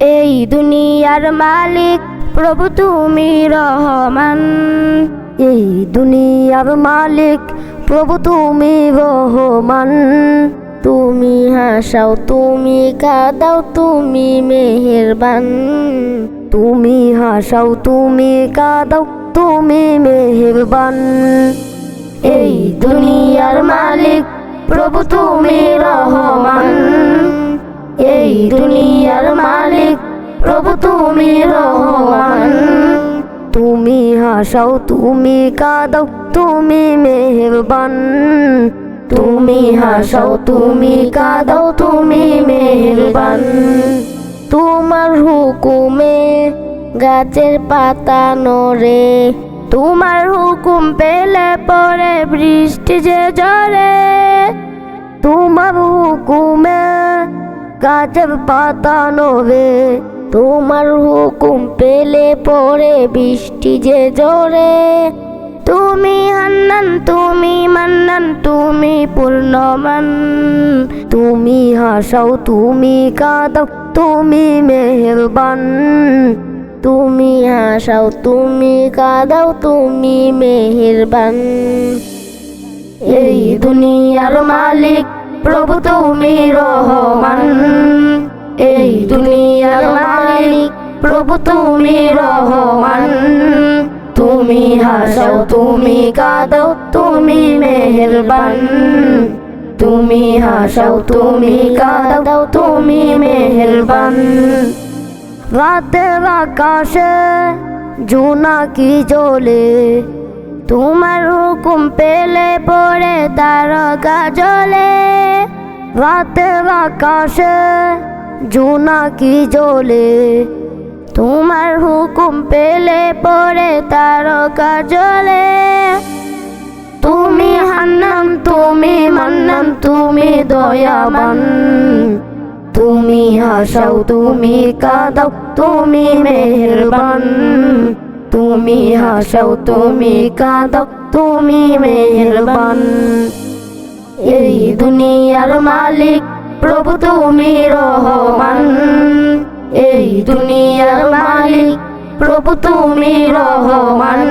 এই দুনিয়ার মালিক প্রভু তুমি রহমান। এই দুনিয়ার মালিক প্রভু তুমি রহমান। তুমি হাসাও, তুমি কাদাও, তুমি মেহেরবান। তুমি হাসাও, তুমি কাদাও, তুমি মেহেরবান। এই দুনিয়ার মালিক প্রভু তুমি রহমান। এই দুনিয়ার মালিক, প্রভু তুমি রহমান। তুমি হাসাও, তুমি কাদাও, তুমি মেহেরবান। তুমি হাসাও, তুমি কাদাও, তুমি মেহেরবান। তোমার হুকুমে গাছের পাতা নড়ে। তোমার হুকুম পেলে পরে বৃষ্টি যে জরে তোমার হুকুমে গাছের পাতা নবে তোমার হুকুম পেলে পরে বৃষ্টি যে জোরে তুমি হান্নান, তুমি মান্নান, তুমি পূর্ণমান। তুমি হাসাও, তুমি কাদাও, তুমি মেহেরবান। তুমি হাসাও, তুমি কাদাও, তুমি মেহেরবান। এই দুনিয়ার মালিক প্রভু তুমি রহমান। এই দুনিয়ার মালিক প্রভু তুমি রহমান। তুমি হাসাও, তুমি কাদাও, তুমি মেহেরবান। তুমি হাসাও, তুমি কাদাও, তুমি মেহেরবান। রাতের আকাশে জোনাকি জ্বলে, তোমার হুকুম পেলে পরে তারকা জ্বলে। রাতের আকাশে জোনাকি জ্বলে? তোমার হুকুম পেলে পরে তারকা জ্বলে। তুমি হান্নান, তুমি মান্নান, তুমি দয়াবান। তুমি হাসাও, তুমি কাদাও, তুমি মেহেরবান। তুমি হাসাও, তুমি কাদাও, তুমি মেহেরবান। এই দুনিয়ার মালিক প্রভু তুমি রহমান। এই দুনিয়ার মালিক প্রভু তুমি রহমান।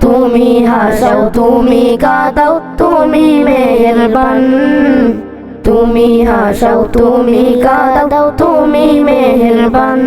তুমি হাসাও, তুমি কাদাও, তুমি মেহেরবান। তুমি হাসাও, তুমি কাদাও, তুমি মেহেরবান।